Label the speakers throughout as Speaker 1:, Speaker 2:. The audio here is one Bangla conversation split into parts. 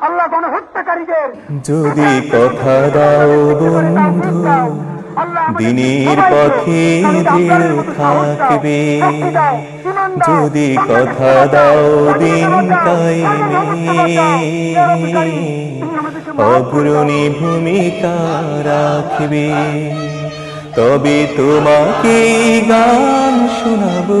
Speaker 1: আল্লাহ গণহত্যাকারীদের
Speaker 2: যদি কথা দাও বন্ধু দিনের পথে দৃঢ় থাকবে। যদি কথা দাও দিন। কায়েমে অগ্রণী ভূমিকা রাখবে। তবে তোমাকে গান শোনাবো।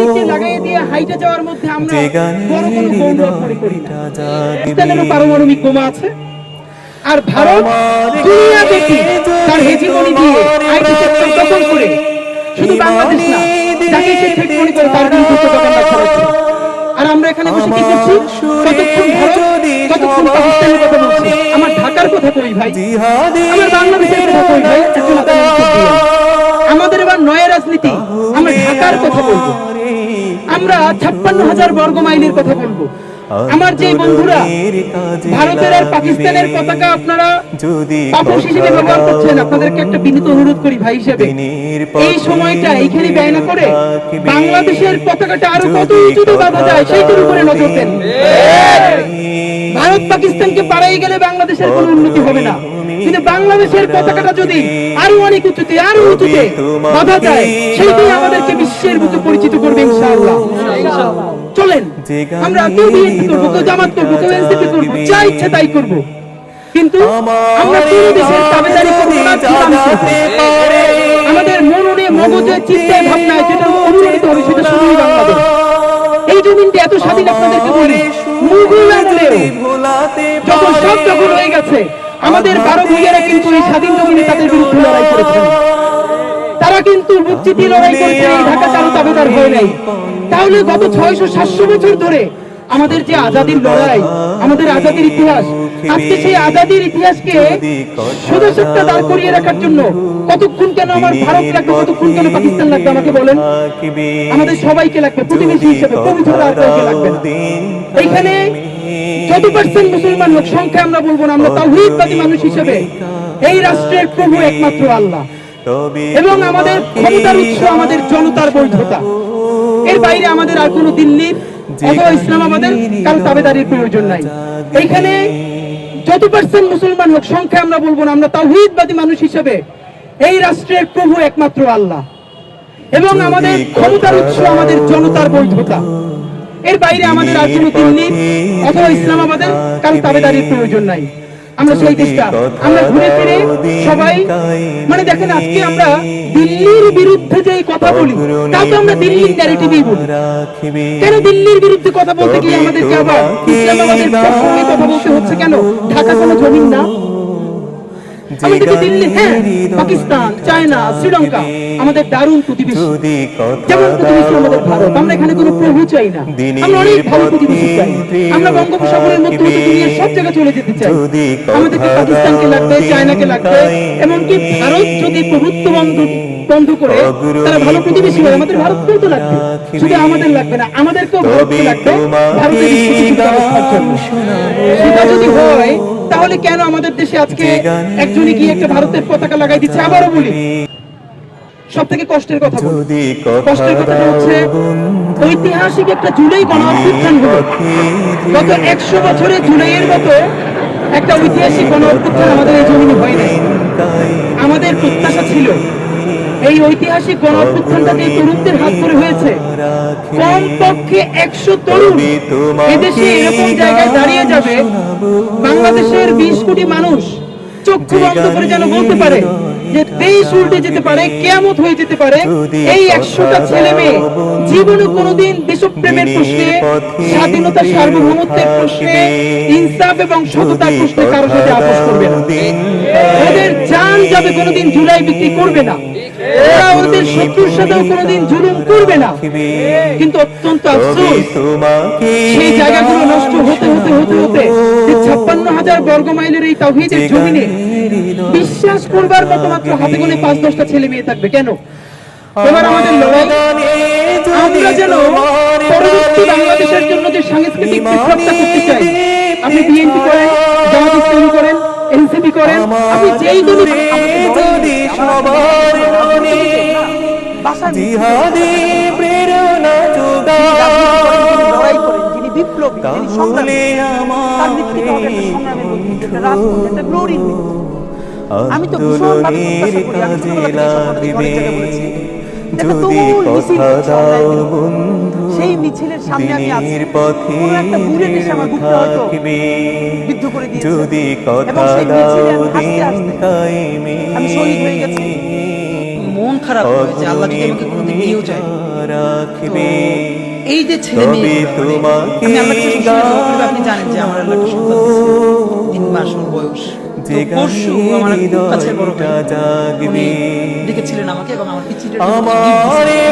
Speaker 3: লাগাই দিয়ে হাইটে যাওয়ার মধ্যে আমরা বড় কোনো গৌরব মনে করি না।
Speaker 2: হৃদয়টা জাগবে
Speaker 3: ইসরায়েলেরও পারমাণবিক বোমা আছে। আর ভারত দুনিয়া দেখি তার হেজিমনি দিয়ে আইটি সেক্টর দখল করে। শুধু বাংলাদেশ না যাকে সে ঠিক মনে করে তার বিরুদ্ধে প্রোপাগান্ডা ছড়াচ্ছে আর আমরা এখানে বসে কি করছি? কতক্ষণ ভারত কতক্ষণ পাকিস্তানের কথা বলছি? আমার ঢাকার কথা কই ভাই। আমার বাংলাদেশের কথা হাজার বর্গ মাইলের কথা বলব। আমার যে বন্ধুরা ভারতের আর পাকিস্তানের পতাকা আপনারা
Speaker 2: যদি
Speaker 3: পাপোশ হিসেবে ব্যবহার করছেন আপনাদেরকে একটা বিনীত অনুরোধ করি ভাই হিসেবে। এই সময়টা এইখানে ব্যয় না করে বাংলাদেশের পতাকাটা আরও কত উঁচুতে বাঁধা যায় সেইটার উপরে নজর দেন। ভারত পাকিস্তানকে পাড়াই গেলে বাংলাদেশের কোনো উন্নতি হবে না। কিন্তু বাংলাদেশের পতাকাটা যদি আরও অনেক উঁচুতে আরও উঁচুতে বাঁধা যায় সেইটাই আমাদেরকে বিশ্বের বুকে পরিচিত করবে ইনশাআল্লাহ। চলেন। আমরা কেউ বিএনপি করব কেউ জামাত করব কেউ এনসিপি করব যা ইচ্ছে তাই করব। কিন্তু আমরা কোন দেশের দাবিদারি করব না আমাদের মননে মগজে চিন্তায় ভাবনায় যেটা উন্নতি হবে সেটা শুধুই বাংলাদেশ। এই জমিনটা এত স্বাধীন আপনাদেরকে বলি মুঘল আমলেও যখন সব দখল হয়ে গেছে আমাদের বারো ভূইয়ারা কিন্তু এই স্বাধীন জমিনে তাদের বিরুদ্ধে লড়াই করেছেন। কিন্তু মুক্তি দিয়ে লড়াই করেছে এই ঢাকা তার দাবিদার হয়ে নাই তাহলে গত ছয়শো সাতশো বছর ধরে আমাদের যে আজাদির লড়াই আমাদের আজাদির ইতিহাস আজকে সেই আজাদির ইতিহাসকে দাঁড় করিয়ে রাখার জন্য কতক্ষণ কেন আমার ভারত লাগবে কতক্ষণ কেন পাকিস্তান লাগবে আমাকে বলেন? আমাদের সবাইকে লাগবে প্রতিবেশী হিসেবে পবিত্র লাগবে এইখানে যত পার্সেন্ট মুসলমান লোক সংখ্যা আমরা বলব না আমরা তাওহীদবাদী মানুষ হিসেবে এই রাষ্ট্রের প্রভু একমাত্র আল্লাহ। এবং আমাদের ক্ষমতার উৎস আমাদের জনতার বৈধতা। এর বাইরে আমাদের আর কোনো দিল্লির অথবা ইসলামাবাদের কারও তাবেদারির প্রয়োজন নাই। এইখানে যত পার্সেন্ট মুসলমান লোক সংখ্যা আমরা বলব না আমরা তাওহীদবাদী মানুষ হিসেবে এই রাষ্ট্রের প্রভু একমাত্র আল্লাহ। এবং আমাদের ক্ষমতার উৎস আমাদের জনতার বৈধতা। এর বাইরে আমাদের আর কোনো দিল্লির অথবা ইসলামাবাদের কারও তাবেদারির প্রয়োজন নাই। আমরা সেই দেশটা আমরা ঘুরে ফিরে সবাই মানে দেখেন আজকে আমরা দিল্লির বিরুদ্ধে যে কথা বলি তা তো আমরা দিল্লির ন্যারেটিভই বলি। কেন দিল্লির বিরুদ্ধে কথা বলতে গিয়ে আমাদেরকে আবার ইসলামাবাদের কথা বলতে হচ্ছে কেন? ঢাকা কোনো জমিন না? আমাদেরকে দিল্লি হ্যাঁ পাকিস্তান চায়না শ্রীলঙ্কা আমাদের দারুণ প্রতিবেশী। যেমন প্রতিবেশী আমাদের ভারত আমরা এখানে কোনো প্রভু চাই না। আমরা অনেক ভালো প্রতিবেশী চাই। আমরা বঙ্গোপসাগরের মধ্যে মধ্যে দুনিয়ার সব জায়গায় চলে যেতে চাই। আমাদেরকে পাকিস্তানকে লাগবে চায়নাকে লাগবে এমনকি ভারত যদি প্রভুত্ব বন্ধ বন্ধ করে তারা ভালো প্রতিবেশী হয় আমাদের ভারতকেও তো লাগবে। শুধু আমাদের লাগবে না আমাদেরকেও ভারতকে লাগবে। ভারতের যদি হয় তাহলে কেন আমাদের দেশে আজকে একজনই গিয়ে একটা ভারতের পতাকা লাগাই দিচ্ছে? আবারও বলি সব থেকে কষ্টের কথা বলি। কষ্টের কথাটা হচ্ছে ঐতিহাসিক একটা জুলাই গণ হলো গত একশো বছরে জুলাইয়ের মতো একটা ঐতিহাসিক গণ অভ্যুত্থান আমাদের এই জমিনে হয় নাই। আমাদের প্রত্যাশা ছিল এই ঐতিহাসিক গণঅভ্যুত্থানটা যে তরুণদের হাত ধরে হয়েছে। কম পক্ষে একশো তরুণ এদেশে এরকম জায়গায় দাঁড়িয়ে যাবে, বাংলাদেশের বিশ কোটি মানুষ। চক্ষু বন্ধ করে যেন বলতে পারে যে দেশ উল্টে যেতে পারে, কেয়ামত হয়ে যেতে পারে। এই একশোটা ছেলে মেয়ে জীবনে কোনোদিন দেশপ্রেমের প্রশ্নে স্বাধীনতা সার্বভৌমত্বের প্রশ্নে, ইনসাফ এবং সততার প্রশ্নে কারোর সাথে আপোষ করবে না। ওদের জান যাবে কোনোদিন জুলাই বিক্রি করবে না।
Speaker 4: ওরা ওদের শত্রুর সাথেও কোনোদিন জুলুম করবে না। কিন্তু অত্যন্ত আফসোস সেই জায়গাগুলো নষ্ট হতে হতে হতে হতে ছাপ্পান্ন হাজার বর্গ মাইলের এই তাওহীদের জমিনে বিশ্বাস করবার মতো মাত্র হাতে গোলে পাঁচ দশটা ছেলে মেয়ে থাকবে কেন? এবার আমাদের লড়াই আমরা যেন পরবর্তী বাংলাদেশের জন্য যে সাংস্কৃতিক বিপ্লবটা করতে চাই আপনি বিএনপি করেন জামাত ইসলামী করেন এনসিপি করেন আপনি যেই দলই
Speaker 2: জিহাদি প্রেরণা
Speaker 3: লড়াই করেন যিনি বিপ্লবী
Speaker 2: তাহলে
Speaker 3: সংগ্রামী। তার মৃত্যুটা হবে একটা সংগ্রামের মধ্যে একটা রাজপথ একটা গ্লোরির আমি তো ভীষণভাবে করি আমি ছোটবেলা একটা
Speaker 2: যদি কথা দাও বন্ধু দিনের পথে
Speaker 3: আসতে সেই মিছিলে আমি হাসতে আসতে আমি শহীদ হয়ে গেছি। এবং সেই মিছিলে আমি কোনোদিন নিয়েও যায়।
Speaker 2: রাখবে।
Speaker 3: এই যে ছেলে মেয়ে আমি আল্লাহর কাছে আপনি জানেন যে আমার আল্লাহ দিয়েছে। তিন মাস ওর বয়স। পরশু আমার খুব বড় ভাই
Speaker 2: গানটা জাগবে।
Speaker 3: উনি ডেকেছিলেন আমাকে এবং আমার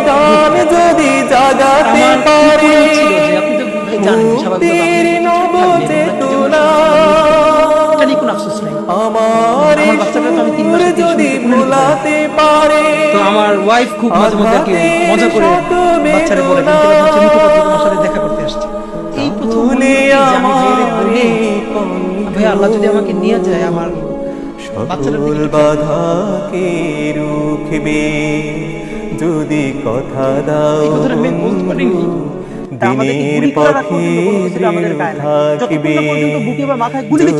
Speaker 2: গান যদি জাগাতে
Speaker 3: আমার
Speaker 2: পারে
Speaker 3: ছিল যে আপনি তো জানেন স্বাভাবিকভাবে ওয়াইফ খুব মাঝে মধ্যে আর কি মজা করে বাচ্চারে বলে কিন্তু মিঠু পাখি তোমার সাথে দেখা করতে আসছে। এই প্রথম মনে কি আমি বলি ভাই আল্লাহ যদি আমাকে নিয়ে যায় আমার
Speaker 2: সকল
Speaker 3: বাধা
Speaker 2: বাধাকে রুখবে যদি কথা দাও
Speaker 3: কথাটা আমি বলতে পারিনি।
Speaker 2: দিনের পথে থাকবে।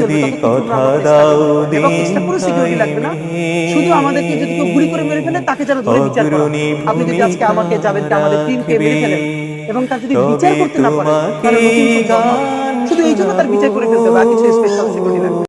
Speaker 2: যদি কথা দাও
Speaker 5: শুধু আমাদেরকে যদি কেউ গুলি করে মেরে ফেলে তাকে যেন ধরে বিচার করা। আপনি যদি আজকে আমাকে জাভেদকে আমাদের টিমকে মেরে ফেলেন এবং তার যদি বিচার করতে না শুধু এই জন্য তার বিচার করে ফেলতে হবে আর কিছু স্পেশাল সিকিউরিটি